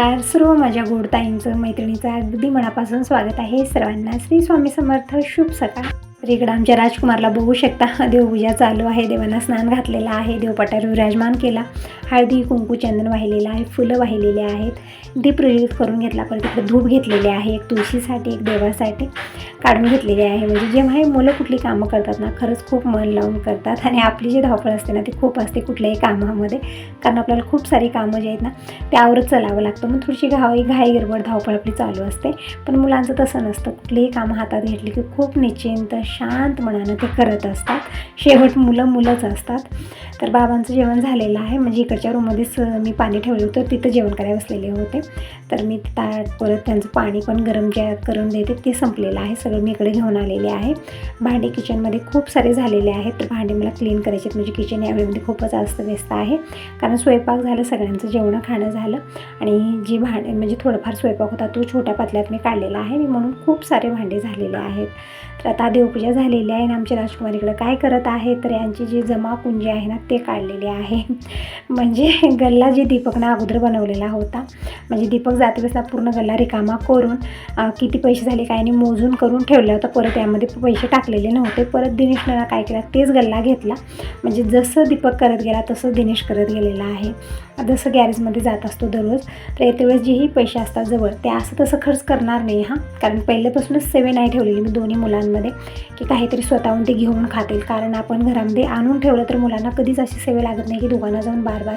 नमस्कार. सर्व माझ्या गोडताईंचं मैत्रिणीचं अगदी मनापासून स्वागत आहे सर्वांना. श्री स्वामी समर्थ शुभ सकाळ. तर इकडं आमच्या राजकुमारला बघू शकता देवपूजा चालू आहे. देवांना स्नान घातलेलं आहे. देवपाटावर विराजमान केला. हळदी कुंकू चंदन वाहिलेलं आहे फुलं वाहिलेली आहेत. दीप प्रज्वलित करून घेतला परत तिकडे धूप घेतलेले आहे एक तुळशीसाठी एक देवासाठी काढून घेतलेली आहे. म्हणजे जेव्हा हे मुलं कुठली कामं करतात ना खरंच खूप मन लावून करतात. आणि आपली जी धावपळ असते ना ती खूप असते कुठल्याही कामामध्ये. कारण आपल्याला खूप सारी कामं जी आहेत ना त्यावरच चलावं लागतं. मग थोडीशी घाई घाई गडबड धावपळ आपली चालू असते. पण मुलांचं तसं नसतं. कुठलीही कामं हातात घेतली की खूप निश्चिंत शांत मनानं ते करत असतात. शेवट मुलं मुलंच असतात. तर बाबांचं जेवण झालेलं आहे. म्हणजे इकडे इकडच्या रूममध्येच मी पाणी ठेवलं होतं. तिथं जेवण करायला बसलेले होते. तर मी ताट परत त्यांचं पाणी पण गरम जे करून देते. ते संपलेलं आहे. सगळं मी इकडे घेऊन आलेले आहे. भांडे किचनमध्ये खूप सारे झालेले आहेत. तर भांडे मला क्लीन करायचे आहेत. म्हणजे किचन यावेळेमध्ये खूपच जास्त व्यस्त आहे. कारण स्वयंपाक झालं सगळ्यांचं जेवणं खाणं झालं. आणि जी भांडे म्हणजे थोडंफार स्वयंपाक होता तो छोट्या पातल्यात मी काढलेला आहे. आणि म्हणून खूप सारे भांडे झालेले आहेत. तर आता देवपूजा झालेली आहे आणि आमचे राजकुमार इकडं काय करत आहे तर यांची जी जमापुंजी आहे ना ते काढलेले आहे. म्हणजे म्हणजे गल्ला जे दीपकनं अगोदर बनवलेला होता म्हणजे दीपक जाते बसला पूर्ण गल्ला रिकामा करून किती पैसे झाले काय नाही मोजून करून ठेवला होता. परत यामध्ये पैसे टाकलेले नव्हते. परत दिनेशनं काय केला? तेच गल्ला घेतला. म्हणजे जसं दीपक करत गेला तसं दिनेश करत गेलेला आहे. जसं गॅरेजमध्ये जात असतो दररोज तर येतेवेळेस जेही पैसे असतात जवळ ते असं तसं खर्च करणार नाही हां. कारण पहिल्यापासूनच सेवे नाही ठेवलेली मी दोन्ही मुलांमध्ये की काहीतरी स्वतःहून ते घेऊन खातील. कारण आपण घरामध्ये आणून ठेवलं तर मुलांना कधीच अशी सेवे लागत नाही की दुकानात जाऊन बार बार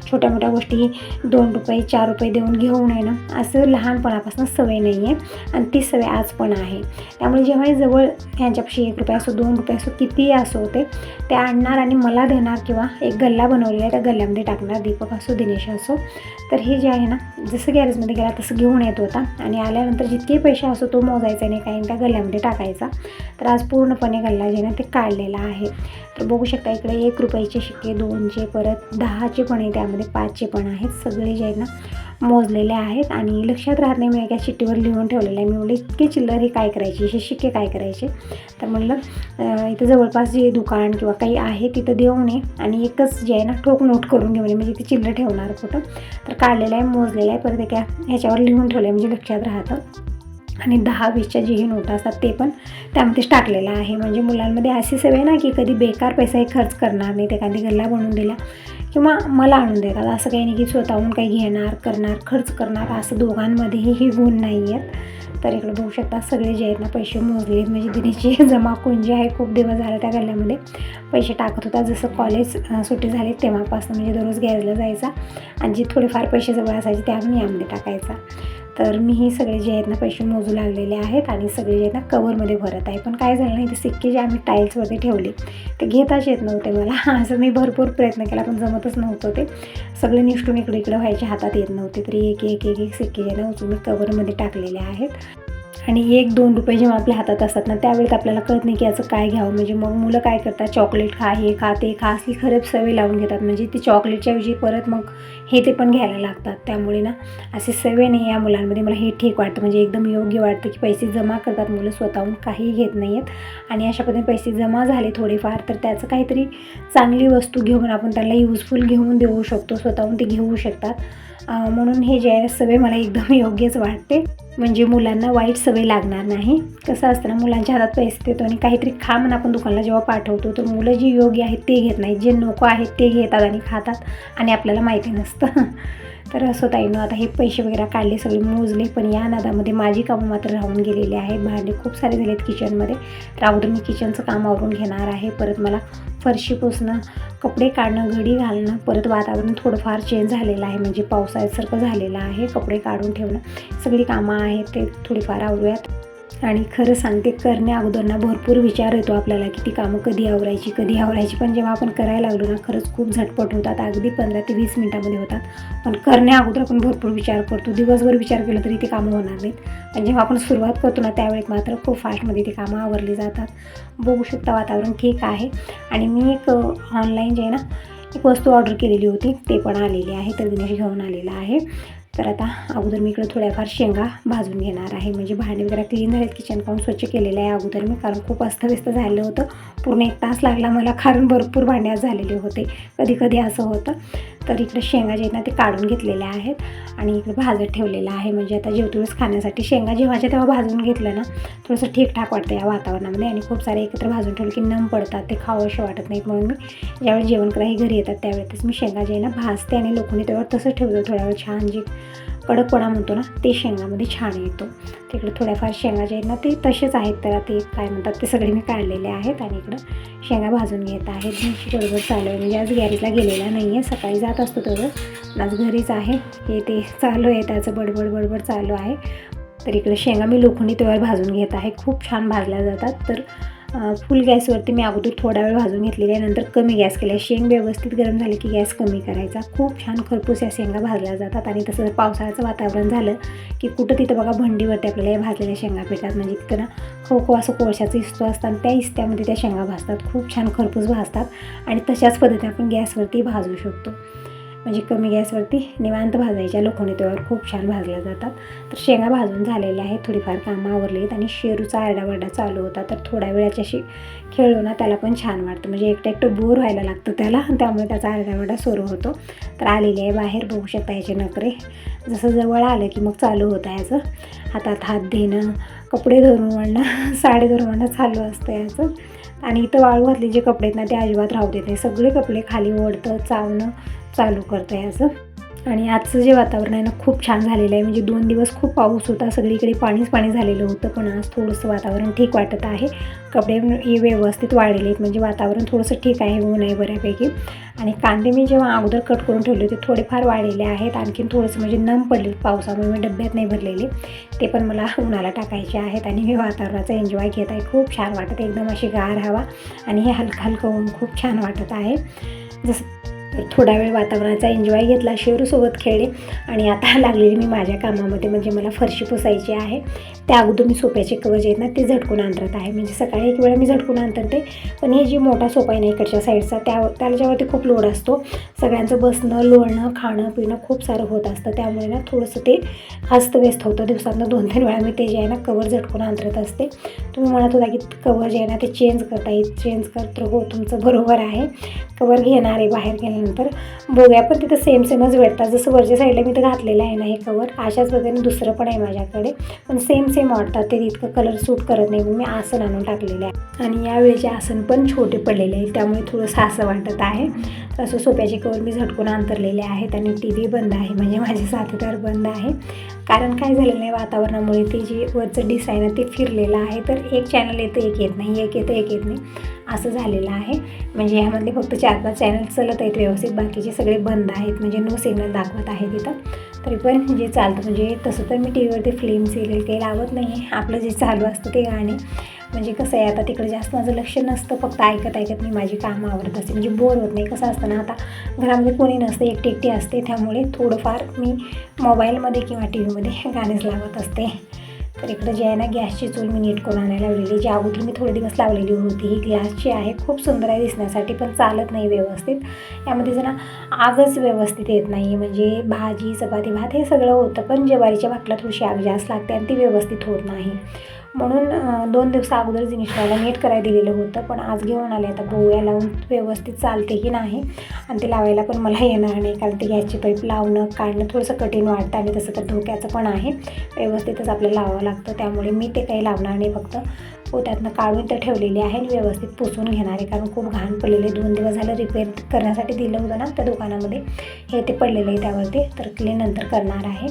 छोट्या मोठ्या गोष्टी दोन रुपये चार रुपये देऊन घेऊन येणं असं लहानपणापासून सवय नाही आहे आणि ती सवय आज पण आहे. त्यामुळे जेव्हाही जवळ ह्यांच्यापाशी एक रुपये असो दोन रुपये असो कितीही असो ते ते आणणार आणि मला देणार किंवा एक गल्ला बनवलेला आहे त्या गल्ल्यामध्ये टाकणार दीपक असो दिनेश असो तर हे जे आहे ना जसं गॅरेजमध्ये गेला तसं घेऊन येत होता. आणि आल्यानंतर जितके पैसे असो तो मोजायचा नाही काही त्या गल्ल्यामध्ये टाकायचा. तर आज पूर्णपणे गल्ला जे ना ते काढलेला आहे. तर बघू शकता इकडे एक रुपयाचे शिक्के दोनचे परत दहाचे पण आहे त्यामध्ये पाचशे पण आहेत. सगळे जे आहेत ना मोजलेले आहेत. आणि लक्षात राहत नाही मी एका शिट्टीवर लिहून ठेवलेलं आहे. मी म्हणलं इतके चिल्लर हे काय करायचे? हे शिक्के काय करायचे? तर म्हणलं इथं जवळपास जे दुकान किंवा काही आहे तिथं देऊ नये आणि एकच जे आहे ना ठोक नोट करून घेऊ नये म्हणजे ते चिल्लर ठेवणार कुठं? तर काढलेलं आहे मोजलेलं आहे. परत एका ह्याच्यावर लिहून ठेवलं आहे म्हणजे लक्षात राहतं. आणि दहा वीसच्या जेही नोटा असतात ते पण त्यामध्येच टाकलेलं आहे. म्हणजे मुलांमध्ये अशी सवय ना की कधी बेकार पैसा हे खर्च करणार नाही. ते एखादी गल्ला बनवून दिला किंवा मला आणून देतात असं काही नाही की स्वतःहून काही घेणार करणार खर्च करणार. असं दोघांमध्येही हे गुण नाही आहेत. तर इकडे बघू शकता सगळे जे आहेत ना पैसे मोजले म्हणजे दिनेची जमा कुंजी आहे. खूप दिवस झाला त्या गल्ल्यामध्ये. पैसे टाकत होता. जसं कॉलेज सुट्टी झाली तेव्हापासून. म्हणजे दररोज गॅरेजला जायचा आणि जे थोडेफार पैसे जवळ असायचे ते आम्ही यामध्ये टाकायचा. तर मी हे सगळे जे आहेत ना पैसे मोजू लागलेले आहेत आणि सगळे जे आहेत ना कवरमध्ये भरत आहे. पण काय झालं नाही ते सिक्के जे आम्ही टाईल्सवरती ठेवले ते घेताच येत नव्हते मला. असं मी भरपूर प्रयत्न केला पण जमतच नव्हतं ते. सगळे निष्ठून इकडे इकडे व्हायचे हातात येत नव्हते. तरी एक एक एक एक सिक्के जे ना उचलून मी कवरमध्ये टाकलेले आहेत. आणि एक दोन रुपये जेव्हा आपल्या हातात असतात ना त्यावेळेत आपल्याला कळत नाही की याचं काय घ्यावं. म्हणजे मग मुलं काय करतात? चॉकलेट खा हे खा ते खा असली खरंच सवय लावून घेतात. म्हणजे ती चॉकलेटच्याऐवजी परत मग हे ते पण घ्यायला लागतात. त्यामुळे ना अशी सवय नाही या मुलांमध्ये. मला हे ठीक वाटतं. म्हणजे एकदम योग्य वाटतं की पैसे जमा करतात मुलं स्वतःहून काही घेत नाही आहेत आणि अशा पद्धतीने पैसे जमा झाले थोडेफार तर त्याचं काहीतरी चांगली वस्तू घेऊन आपण त्याला युजफुल घेऊन देऊ शकतो. स्वतःहून ते घेऊ शकतात. म्हणून हे जे आहे सवय मला एकदम योग्यच वाटते. म्हणजे मुलांना वाईट सवय लागणार नाही. कसं असतं ना मुलांच्या हातात पैसे देतो आणि काहीतरी खा म्हणून आपण दुकानला जेव्हा पाठवतो तर मुलं जी योग्य आहेत ते घेत नाहीत. जे नको आहेत ते घेतात आणि खातात आणि आपल्याला माहिती नसतं. तर असं ताईनं आता हे पैसे वगैरे काढले सगळे मोजले पण या नादामध्ये माझी कामं मात्र राहून गेलेली आहेत. भांडे खूप सारे झाले आहेत किचनमध्ये तर अगोदर मी किचनचं काम आवरून घेणार आहे. परत मला फरशी पुसणं कपडे काढणं घडी घालणं परत वातावरण थोडंफार चेंज झालेलं आहे. म्हणजे पावसाळ्यासारखं झालेलं आहे. कपडे काढून ठेवणं सगळी कामं आहेत ते थोडीफार आवरूयात. आणि खरं सांगते करण्या अगोदरना भरपूर विचार येतो आपल्याला की ती कामं कधी आवरायची कधी आवरायची. पण जेव्हा आपण करायला लागलो ना खरंच खूप झटपट होतात अगदी पंधरा ते वीस मिनटामध्ये होतात. पण करण्या अगोदर आपण भरपूर विचार करतो. दिवसभर विचार केला तरी ती कामं होणार नाहीत. पण जेव्हा आपण सुरुवात करतो ना त्यावेळेस मात्र खूप फास्टमध्ये ती कामं आवरली जातात. बघू शकता वातावरण ठीक आहे. आणि मी एक ऑनलाईन जे आहे ना एक वस्तू ऑर्डर केलेली होती. ते पण आलेली आहे. तर दिनेश घेऊन आलेला आहे. तर आता अगोदर मी इकडं थोड्याफार शेंगा भाजून घेणार आहे. म्हणजे भांडे वगैरे क्लीन झालेत किचन काउन स्वच्छ केलेलं आहे अगोदर मी कारण खूप अस्तव्यस्त झालं होतं. पूर्ण एक तास लागला मला कारण भरपूर भांड्या झालेले होते. कधी कधी असं होतं. तर इकडे शेंगा जे आहेत ना ते काढून घेतलेल्या आहेत आणि इकडे भाजत ठेवलेलं आहे. म्हणजे आता जेवतुळस खाण्यासाठी. शेंगा जेव्हाच्या तेव्हा भाजून घेतलं ना थोडंसं ठीकठाक वाटतं या वातावरणामध्ये आणि खूप सारे एकत्र भाजून ठेवले की नम पडतात ते खावंसे वाटत नाहीत. म्हणून मी ज्यावेळी जेवण करायला घरी येतात त्यावेळेस मी शेंगा जे आहे ना भाजते आणि लोखंडी तेव्हा तसं ठेवतो थोड्या वेळ छान जे कडकपणा म्हणतो ना ते शेंगामध्ये छान येतो. तिकडे थोड्याफार शेंगा जे आहेत ना ते तसेच आहेत. तर ते काय म्हणतात ते सगळे मी काढलेले आहेत आणि इकडं शेंगा भाजून घेत आहेत. मी बरोबर चालू आहे. म्हणजे आज गॅरेजला गेलेला नाही आहे सकाळी जात असतो तेवढं आज घरीच आहे. हे ते चालू आहे. त्याचं बडबड बडबड चालू आहे. तर इकडे शेंगा मी लोखंडी तेव्हा भाजून घेत आहे. खूप छान भाजल्या जातात. तर फुल गॅसवरती मी अगोदर थोडा वेळ भाजून घेतलेली आहे. नंतर कमी गॅस केला शेंग व्यवस्थित गरम झाले की गॅस कमी करायचा. खूप छान खरपूस या शेंगा भाजल्या जातात आणि तसं जर पावसाळ्याचं वातावरण झालं की कुठं तिथं बघा भंडीवरती आपल्याला या भाजलेल्या शेंगा भेटतात. म्हणजे तिथं ना खो खो असं कोळशाचं इस्तो असतं आणि त्या इस्त्यामध्ये त्या शेंगा भाजतात. खूप छान खरपूस भाजतात आणि तशाच पद्धतीने आपण गॅसवरती भाजू शकतो. म्हणजे कमी गॅसवरती निवांत भाजायच्या लोखंडी तव्यावर खूप छान भाजल्या जातात. तर शेंगा भाजून झालेल्या आहेत थोडीफार कामं आवरली आहेत आणि शेरूचा आरडावरडा चालू होता. तर थोड्या वेळाच्याशी खेळलो ना त्याला पण छान वाटतं. म्हणजे एकटं एकटं बोर व्हायला लागतं त्याला त्यामुळे त्याचा आरडावरडा सुरू होतो. तर आलेली आहे बाहेर बघू शकता याचे नखरे. जसं जवळ आलं की मग चालू होतं याचं. हातात हात देणं कपडे धरून वाढणं साडी धरून वाढणं चालू असतं याचं. आणि इथं वाळू घातले जे कपडे आहेत ना ते अजिबात राहू देत नाही. सगळे कपडे खाली ओढतं चावणं चालू करतं याचं आणि आजचं जे वातावरण आहे ना खूप छान झालेलं आहे. म्हणजे दोन दिवस खूप पाऊस होता. सगळीकडे पाणीच पाणी झालेलं होतं पण आज थोडंसं वातावरण ठीक वाटत आहे. कपडे व्यवस्थित वाढलेले आहेत. म्हणजे वातावरण थोडंसं ठीक आहे ऊन आहे बऱ्यापैकी. आणि कांदे मी जेव्हा अगोदर कट करून ठेवले होते थोडेफार वाढलेले आहेत. आणखीन थोडंसं म्हणजे नम पडले पावसामुळे. मी डब्यात नाही भरलेले. ते पण मला उन्हाला टाकायचे आहेत. आणि मी वातावरणाचा एन्जॉय घेत आहे. खूप छान वाटत एकदम अशी गार हवा. आणि हे हलकं हलकं ऊन खूप छान वाटत आहे. जसं तर थोडा वेळ वातावरणाचा एन्जॉय घेतला शेरूसोबत खेळले. आणि आता लागलेली मी माझ्या कामामध्ये म्हणजे मला फरशी पुसायची आहे. त्या अगोदर मी सोप्याचे कवर जे आहेत ना ते झटकून आणत आहे. म्हणजे सकाळी एक वेळा मी झटकून आणते पण हे जी मोठा सोपा आहे ना इकडच्या साईडचा त्या त्याच्यावरती खूप लोड असतो. सगळ्यांचं बसणं लोळणं खाणं पिणं खूप सारं होत असतं. त्यामुळे ना थोडंसं ते अस्तव्यस्त होतं. दिवसातनं दोन तीन वेळा मी ते जे आहे ना कवर झटकून आणत असते. तुम्ही म्हणत होता की कवर जे आहे ना ते चेंज करता येईल. चेंज करतो हो तुमचं बरोबर आहे. कवर घेणार आहे बाहेर गेल्यानंतर. बघूया पण तिथं सेम सेमच भेटतात. जसं वरच्या साईडला मी तर घातलेलं आहे ना हे कवर अशाच पद्धतीने दुसरं पण आहे माझ्याकडे. पण सेम सेम वाटतात ते इतकं कलर सूट करत नाही. म्हणून मी आसन आणून टाकलेले आहे. आणि यावेळेचे आसन पण छोटे पडलेले आहेत त्यामुळे थोडंसं असं वाटत आहे. असं सोप्याचे कवर मी झटकून अंतरलेले आहेत आणि टी व्ही बंद आहे. म्हणजे माझे साथीदार बंद आहे. कारण काय झालेलं नाही वातावरणामुळे ते जे वरचं डिझाईन आहे ते फिरलेलं आहे. तर एक चॅनल येतं एक येत नाही. एक येतं एक येत नाही. असं झालेलं आहे. म्हणजे ह्यामधले फक्त चार पाच चॅनल चलत आहेत व्यवस्थित. बाकीचे सगळे बंद आहेत. म्हणजे नो सिग्नल दाखवत आहे तिथं. तरी पण जे म्हणजे चालतं. म्हणजे तसं तर मी टी व्हीवरती फिल्म सिरियल काही लावत नाही आहे आपलं जे चालू असतं ते गाणे. म्हणजे कसं आहे आता तिकडे जास्त माझं लक्ष नसतं. फक्त ऐकत ऐकत मी माझी कामं आवडत असते. म्हणजे बोर होत नाही. कसं असतं ना आता घरामध्ये कोणी नसतं एकटी एकटी असते. त्यामुळे थोडंफार मी मोबाईलमध्ये किंवा टी व्हीमध्ये गाणेच लावत असते. तर इकडं जे आहे ना गॅसची चूल मी नीट करून आणायला लावलेली जी अगोदर मी थोडे दिवस लावलेली होती ही ग्लासची आहे. खूप सुंदर आहे दिसण्यासाठी पण चालत नाही व्यवस्थित. यामध्ये जरा आगच व्यवस्थित येत नाही म्हणजे भाजी चपाती भात हे सगळं होतं पण ज्वारीच्या भाकला थोडीशी आग जास्त लागते आणि ती व्यवस्थित होत नाही. म्हणून दोन दिवस अगोदर जिनिसला नीट करायला दिलेलं होतं. पण आज घेऊन आले. आता बोया लावून व्यवस्थित चालते की नाही. आणि ते लावायला पण मला येणार नाही. कारण ते गॅसची पाईप लावणं काढणं थोडंसं कठीण वाटतं आणि तसं तर धोक्याचं पण आहे. व्यवस्थितच आपल्याला लावावं लागतं. त्यामुळे मी ते काही लावणार नाही फक्त. पोत्यातनं काढून तर ठेवलेली आहे आणि व्यवस्थित पुसून घेणार. आहे कारण खूप घाण पडलेले दोन दिवस झालं रिपेअर करण्यासाठी दिलं होतं ना त्या दुकानामध्ये. हे ते पडलेलं आहे त्यावरती. तर क्लीन नंतर करणार आहे.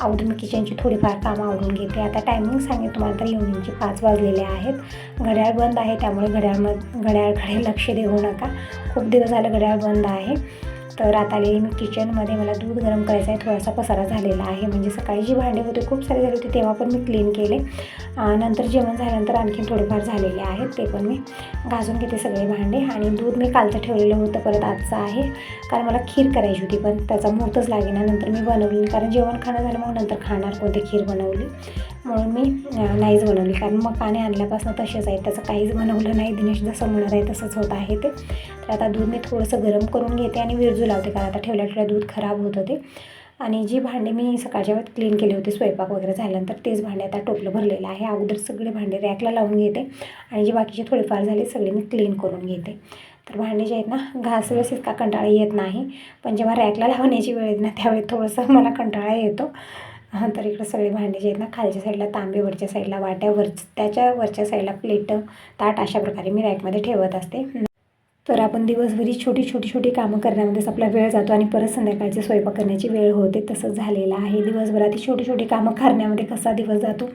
आवडून किचनची थोडीफार कामं आवडून घेते. आता टायमिंग सांगेन तुम्हाला तर इव्हनिंगचे पाच वाजलेले आहेत. घड्याळ बंद आहे त्यामुळे घड्याळ घड्याळकडे लक्ष देऊ नका. खूप दिवस झालं घड्याळ बंद आहे. तर आता आलेली मी किचनमध्ये मला दूध गरम करायचं आहे थोडासा पसारा झालेला आहे. म्हणजे सकाळी जी भांडे होते खूप सारे झाले होते तेव्हा पण मी क्लीन केले. नंतर जेवण झाल्यानंतर आणखीन थोडेफार झालेले आहेत ते पण मी घासून घेते सगळे भांडे. आणि दूध मी कालचं ठेवलेलं होतं परत आजचं आहे. कारण मला खीर करायची होती पण त्याचा मुहूर्तच लागेना. नंतर मी बनवली कारण जेवण खाणं झालं मग नंतर खाणार कोणती खीर बनवली? म्हणून मी नाहीच बनवली. कारण मग पाणी आणल्यापासून तसेच आहे. त्याचं काहीच बनवलं नाही. दिनेश जसं म्हणत आहे तसंच होत आहे ते. तर आता दूध मी थोडंसं गरम करून घेते आणि विरजू लावते. कारण आता ठेवल्या ठेवल्या दूध खराब होत होते आणि जी भांडे मी सकाळच्या वेळेत क्लीन केले होते स्वयंपाक वगैरे झाल्यानंतर तेच भांडे आता टोपलं भरलेलं आहे. अगोदर सगळे भांडे रॅकला लावून घेते. आणि जे बाकीचे थोडेफार झाले सगळे मी क्लीन करून घेते. तर भांडे जे आहेत ना घास व्यवस्थित का कंटाळा येत नाही. पण जेव्हा रॅकला लावण्याची वेळ येत ना त्यावेळी थोडंसं मला कंटाळा येतो. तर इकडे सगळे भांडी जे आहेत ना खालच्या साईडला तांबे वरच्या साईडला वाट्या वर त्याच्या वरच्या साईडला प्लेट ताट अशा प्रकारे मी रॅकमध्ये ठेवत असते. तर आपण दिवसभरी छोटी छोटी छोटी कामं करण्यामध्येच आपला वेळ जातो आणि परत संध्याकाळची स्वयंपाक करण्याची वेळ होते तसंच झालेलं आहे. दिवसभरात ही छोटी छोटी कामं करण्यामध्ये कसा दिवस जातो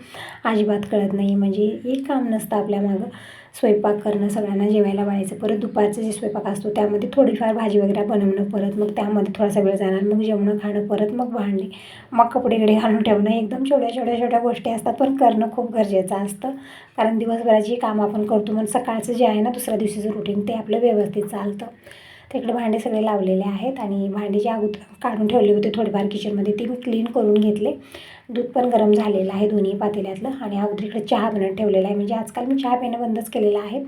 अजिबात कळत नाही. म्हणजे एक काम नसतं आपल्या मागं. स्वयंपाक करणं सगळ्यांना जेवायला वाढायचं. परत दुपारचं जे स्वयंपाक असतो त्यामध्ये थोडीफार भाजी वगैरे बनवणं परत मग त्यामध्ये थोडासा वेळ जाणार. मग जेवणं खाणं परत मग भांडी. मग कपडे कडे घालून ठेवणं. एकदम छोट्या छोट्या छोट्या गोष्टी असतात. पण करणं खूप गरजेचं असतं. कारण दिवसभराची कामं आपण करतो मग सकाळचं जे आहे ना दुसऱ्या दिवशीचं रुटीन ते आपलं व्यवस्थित चालतं. तिकडे भांडे सगळे लावलेले आहेत आणि भांडे जे अगोदर काढून ठेवले होते थोडेफार किचनमध्ये ते मी क्लीन करून घेतले. दूध पण गरम झालेलं आहे दोन्ही पातेल्यातलं आणि अगोदर इकडे चहा बनत ठेवलेला आहे. म्हणजे आजकाल मी चहा पिणं बंदच केलेलं आहे.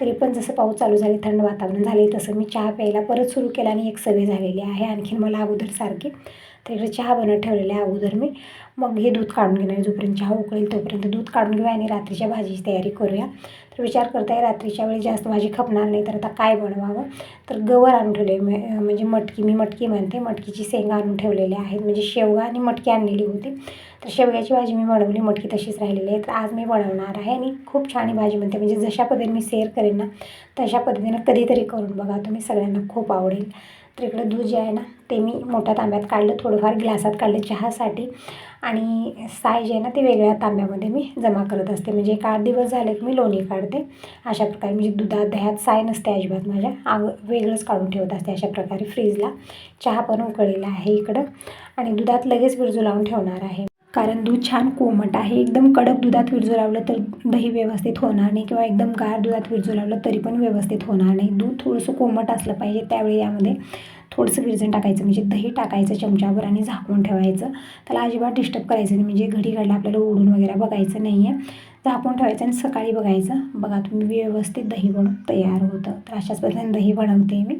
तरी पण जसं पाऊस चालू झाले थंड वातावरण झाले तसं मी चहा प्यायला परत सुरू केला आणि एक सवय झालेली आहे आणखीन मला अगोदर सारखी. तर इकडे चहा बनत ठेवलेला आहे अगोदर मी. मग हे दूध काढून घेणार जोपर्यंत चहा उकळेल तोपर्यंत दूध काढून घेऊया आणि रात्रीच्या भाजीची तयारी करूया. तर विचार करताय रात्रीच्या वेळी जास्त भाजी खपणार नाही तर आता काय बनवावं? तर गवर आणून ठेवले म्हणजे मटकी मी मटकी म्हणते मटकीची शेंगा आणून ठेवलेल्या आहेत म्हणजे शेवगा आणि मटकी आणलेली होती. तर शेवग्याची भाजी मी बनवली मटकी तशीच राहिलेली आहे तर आज मी बनवणार आहे आणि खूप छान भाजी म्हणते म्हणजे जशा पद्धतीने मी शेअर करेन ना तशा पद्धतीनं कधीतरी करून बघा तुम्ही सगळ्यांना खूप आवडेल. तर इकडं दूध जे आहे ना ते मी मोठ्या तांब्यात काढलं थोडंफार ग्लासात काढलं चहासाठी. आणि साय जे आहे ना ते वेगळ्या तांब्यामध्ये मी जमा करत असते. म्हणजे एक आठ दिवस झाले की मी लोणी काढते. अशा प्रकारे म्हणजे दुधात दह्यात साय नसते अजिबात माझ्या. आग वेगळंच काढून ठेवत असते अशा प्रकारे फ्रीजला. चहा पण उकळलेला आहे इकडं. आणि दुधात लगेच विरजू लावून ठेवणार आहे. कारण दूध छान कोमट आहे. एकदम कडक दुधात विरजू लावलं तर दही व्यवस्थित होणार नाही किंवा एकदम गार दुधात विरजू लावलं तरी पण व्यवस्थित होणार नाही. दूध थोडंसं कोमट असलं पाहिजे त्यावेळी यामध्ये. थोडंसं विरजण टाकायचं म्हणजे दही टाकायचं चमच्यावर आणि झाकून ठेवायचं. त्याला अजिबात डिस्टर्ब करायचं नाही म्हणजे घडी घडला आपल्याला ओढून वगैरे बघायचं नाही आहे झाकून ठेवायचं आणि सकाळी बघायचं. बघा तुम्ही व्यवस्थित दही बनवून तयार होतं. तर अशाच पद्धतीने दही बनवते मी.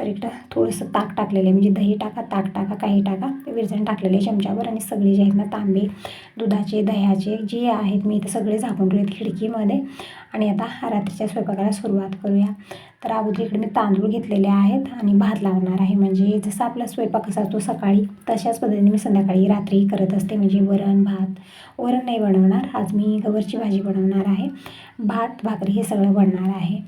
तर एकटं थोडंसं ताक टाकलेलं आहे म्हणजे दही टाका ताक टाका काही टाका. विरजण टाकलेले चमच्यावर आणि सगळे जे आहेत ना तांबे दुधाचे दह्याचे जे आहेत मी इथे सगळे झाकून ठेवलेत खिडकीमध्ये. आणि आता रात्रीच्या स्वयंपाकाला सुरुवात करूया. तर अगोदर इकडे मी तांदूळ घेतलेले आहेत आणि भात लावणार आहे. म्हणजे जसं आपला स्वयंपाक कसा असतो सकाळी तशाच पद्धतीने मी संध्याकाळी रात्री करत असते. म्हणजे वरण भात वरण नाही बनवणार. आज मी गवरची भाजी बनवणार आहे. भात भाकरी हे सगळं बनणार आहे.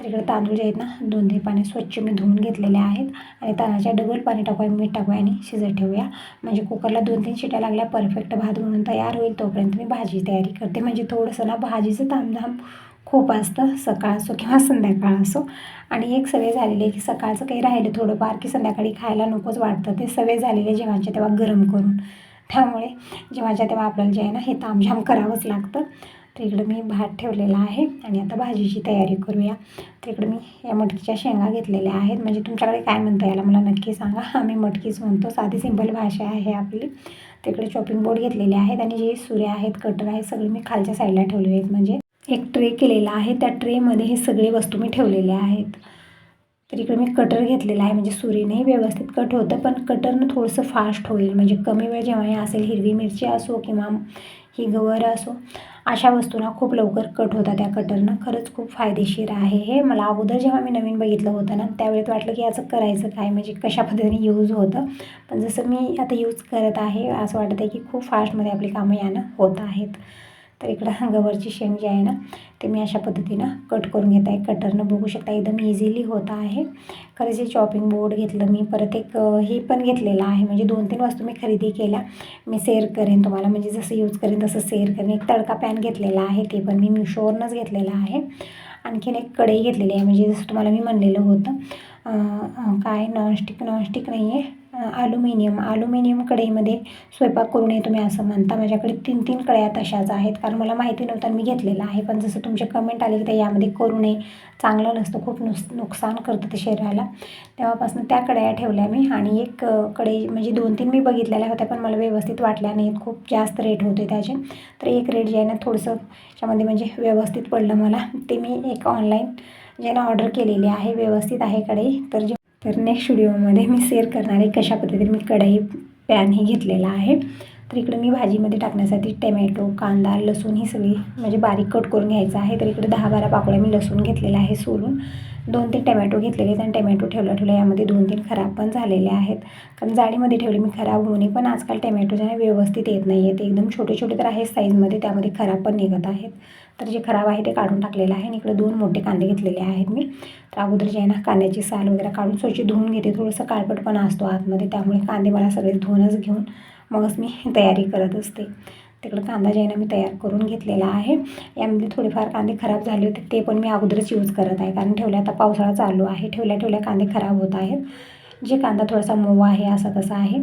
तर इकडे तांदूळ जे आहेत ना दोन तीन पाणी स्वच्छ मी धुवून घेतलेले आहेत. आणि तांदळाच्या डबल पाणी टाकूया मीठ टाकूया आणि शिजत ठेवूया. म्हणजे कुकरला दोन तीन शिट्या लागल्या परफेक्ट भात म्हणून तयार होईल तोपर्यंत मी भाजी तयारी करते. म्हणजे थोडंसं ना भाजीचं तामधाम खूप असतं सकाळ असो किंवा संध्याकाळ असो. आणि एक सवय झालेली आहे की सकाळचं काही राहिलं थोडंफार की संध्याकाळी खायला नकोच वाटतं. ते सवय झालेले जेव्हाच्या तेव्हा गरम करून. त्यामुळे जेव्हाच्या तेव्हा आपल्याला जे आहे ना हे तामझाम करावंच लागतं. तर इकडं मी भात ठेवलेला आहे आणि आता भाजीची तयारी करूया. तर इकडं मी या मटकीच्या शेंगा घेतलेल्या आहेत. म्हणजे तुमच्याकडे काय म्हणता याला मला नक्की सांगा. आम्ही मटकीच म्हणतो. साधी सिंपल भाषा आहे आपली. तिकडे चॉपिंग बोर्ड घेतलेले आहेत आणि जे सुरे आहेत कटर आहेत सगळे मी खालच्या साईडला ठेवलेले आहेत. म्हणजे एक ट्रे केलेला आहे. त्या ट्रेमध्ये हे सगळे वस्तू मी ठेवलेले आहेत. तर इकडे मी कटर घेतलेला आहे. म्हणजे सुरीनेही व्यवस्थित कट होतं पण कटरनं थोडंसं फास्ट होईल. म्हणजे कमी वेळ जेव्हा हे असेल हिरवी मिरची असो किंवा ही गवर असो अशा वस्तूंना खूप लवकर कट होता त्या कटरनं. खरंच खूप फायदेशीर आहे हे. मला अगोदर जेव्हा मी नवीन बघितलं होतं ना त्यावेळेत वाटलं की याचं करायचं काय? म्हणजे कशा पद्धतीने यूज होतं? पण जसं मी आता यूज करत आहे असं वाटत आहे की खूप फास्टमध्ये आपली कामं यानं होत आहेत. तर इकडं गवरची शेंग जी आहे ना ते मी अशा पद्धतीनं कट करून घेत आहे. कटरनं बघू शकता एकदम इझिली होत आहे. खरंच हे चॉपिंग बोर्ड घेतलं मी. परत एक हे पण घेतलेलं आहे. म्हणजे दोन तीन वस्तू मी खरेदी केल्या. मी सेअर करेन तुम्हाला. म्हणजे जसं यूज करेन तसं सेअर करेन. एक तडका पॅन घेतलेला आहे. ते पण मी मिशोवरनंच घेतलेलं आहे. आणखीन एक कढई घेतलेली आहे. म्हणजे जसं तुम्हाला मी म्हणलेलं होतं काय? नॉनस्टिक नॉनस्टिक नाही आहे ॲल्युमिनियम ॲल्युमिनियम कढईमध्ये स्वयंपाक करू नये तुम्ही असं म्हणता. माझ्याकडे तीन तीन कढया तशाच आहेत. कारण मला माहिती नव्हतं मी घेतलेलं आहे. पण जसं तुमचे कमेंट आले की ते यामध्ये करू नये. चांगलं नसतं. खूप नुस नुकसान करतं ते शरीराला. तेव्हापासून त्या कढया ठेवल्या मी. आणि एक कढई म्हणजे दोन तीन मी बघितलेल्या होत्या पण मला व्यवस्थित वाटल्या नाहीत. खूप जास्त रेट होते त्याचे. तर एक रेट जे आहे ना थोडंसं याच्यामध्ये म्हणजे व्यवस्थित पडलं मला ते मी एक ऑनलाईन जे ना ऑर्डर केलेली आहे. व्यवस्थित आहे कढई. तर जे तर नेक्स्ट व्हिडिओमध्ये मी शेअर करणार आहे कशा पद्धतीने मी कढई पॅन ही घेतलेला आहे. तर इकडे मी भाजीमध्ये टाकण्यासाठी टमॅटो कांदा लसूण ही सगळी म्हणजे बारीक कट करून घ्यायचं आहे. तर इकडे दहा बारा पाकळ्या मी लसूण घेतलेला आहे सोलून. दोन तीन टमॅटो घेतलेले आहेत आणि टमॅटो ठेवला ठेवलं यामध्ये दोन तीन खराब पण झालेले आहेत. कारण जाळीमध्ये ठेवले मी खराब होऊ नये पण आजकाल टमॅटो जे व्यवस्थित येत नाही आहेत एकदम छोटे छोटे तर आहेत साईजमध्ये त्यामध्ये खराब पण निघत आहेत. तर जे खराब आहे ते काढून टाकलेलं आहे आणि इकडे दोन मोठे कांदे घेतलेले आहेत मी. तर अगोदर जे आहे ना कांद्याची साल वगैरे काढून स्वच्छ धुवून घेते. थोडंसं काळपटपणा असतो आतमध्ये त्यामुळे कांदे मला सगळे धुवूनच घेऊन मगच मी तयारी करत असते. तिकडं कांदा जे आहे ना मी तयार करून घेतलेला आहे. यामध्ये थोडेफार कांदे खराब झाले होते ते पण मी अगोदरच यूज करत आहे. कारण ठेवल्या आता पावसाळा चालू आहे. ठेवल्या ठेवल्या कांदे खराब होत आहेत. जे कांदा थोडासा मऊ आहे असा तसा आहे.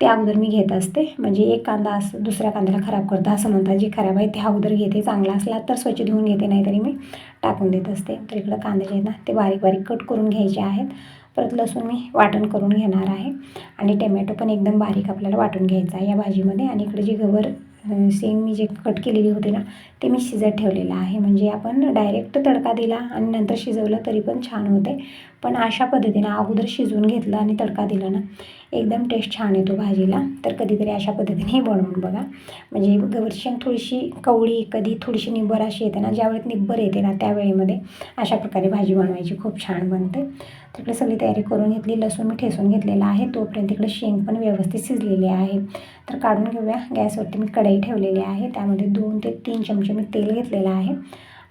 ते अगोदर मी घेत असते. म्हणजे एक कांदा असं दुसऱ्या कांद्याला खराब करतं असं म्हणतात जे खराब आहे ते अगोदर घेते चांगला असला तर स्वच्छ धुवून घेते नाही तरी मी टाकून देत असते. तर इकडं कांदे जे आहेत ना ते बारीक बारीक कट करून घ्यायचे आहेत. परत लसूण मी वाटण करून घेणार आहे. आणि टमॅटो पण एकदम बारीक आपल्याला वाटून घ्यायचा आहे या भाजीमध्ये. आणि इकडे जी गवर सेम मी जे कट केलेली होती ना ते मी शिजत ठेवलेलं आहे. म्हणजे आपण डायरेक्ट तडका दिला आणि नंतर शिजवलं तरी पण छान होते. पण अशा पद्धतीनं अगोदर शिजवून घेतलं आणि तडका दिला ना एकदम टेस्ट छान येतो भाजीला. तर कधीतरी अशा पद्धतीने बनवून बघा. म्हणजे गवरची शेंग थोडीशी कवळी कधी थोडीशी निब्बर अशी येते ना ज्यावेळेत निब्बर येते ना त्यावेळेमध्ये अशा प्रकारे भाजी बनवायची. खूप छान बनते. तिकडे सगळी तयारी करून घेतली लसूण मी ठेसून घेतलेला आहे. तोपर्यंत तिकडे शेंग पण व्यवस्थित शिजलेली आहे. तर काढून घेऊया. गॅसवरती मी कढई ठेवलेली आहे. त्यामध्ये दोन ते तीन चमचे मी तेल घेतलेलं आहे.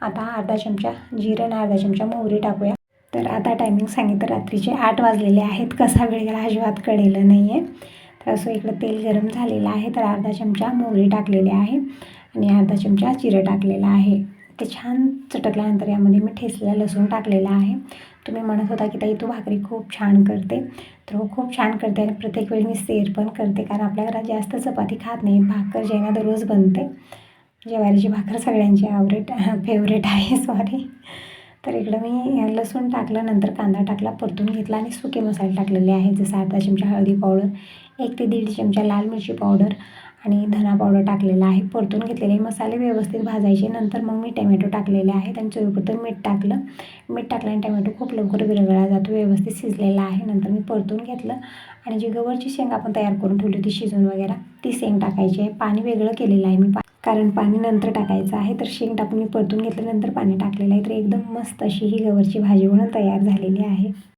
आता अर्धा चमचा जिरं आणि अर्धा चमचा मोहरी टाकूया. तर आता टायमिंग सांगितलं रात्रीचे आठ वाजलेले आहेत. कसा वेळ गेला अजिबात कळलेलं नाही आहे तर असं इकडं तेल गरम झालेलं आहे. तर अर्धा चमचा मोहरी टाकलेली आहे आणि अर्धा चमचा जिरं टाकलेला आहे. ते छान चटकल्यानंतर यामध्ये मी ठेसलेला लसूण टाकलेला आहे. तुम्ही म्हणत होता की ताई तू भाकरी खूप छान करते. तर हो खूप छान करते आणि प्रत्येक वेळी मी सेर पण करते कारण आपल्या घरात जास्त चपाती खात नाही. भाकर जे ना दररोज बनते. ज्वारीची भाकर सगळ्यांची आवरेट फेवरेट आहे सॉरी तर इकडं मी लसूण टाकलं नंतर कांदा टाकला परतून घेतला आणि सुके मसाले टाकलेले आहेत. जसं अर्धा चमचा हळदी पावडर एक ते दीड चमचा लाल मिरची पावडर आणि धना पावडर टाकलेला आहे. परतून घेतलेले मसाले व्यवस्थित भाजायचे. नंतर मग मी टमॅटो टाकलेले आहेत आणि चवीपुरतं मीठ टाकलं. मीठ टाकलं आणि टमॅटो खूप लवकर विरघळला जातो व्यवस्थित शिजलेला आहे. नंतर मी परतून घेतलं आणि जी गवरची शेंग आपण तयार करून ठेवली होती शिजून वगैरे ती शेंग टाकायची आहे. पाणी वेगळं केलेलं आहे. मी पा कारण पाणी नंतर टाकायचं आहे तर शेंग टाकून मी परतून घेतल्यानंतर पाणी टाकलेलं आहे. तर एकदम मस्त अशी ही गवरची भाजी म्हणून तयार झालेली आहे.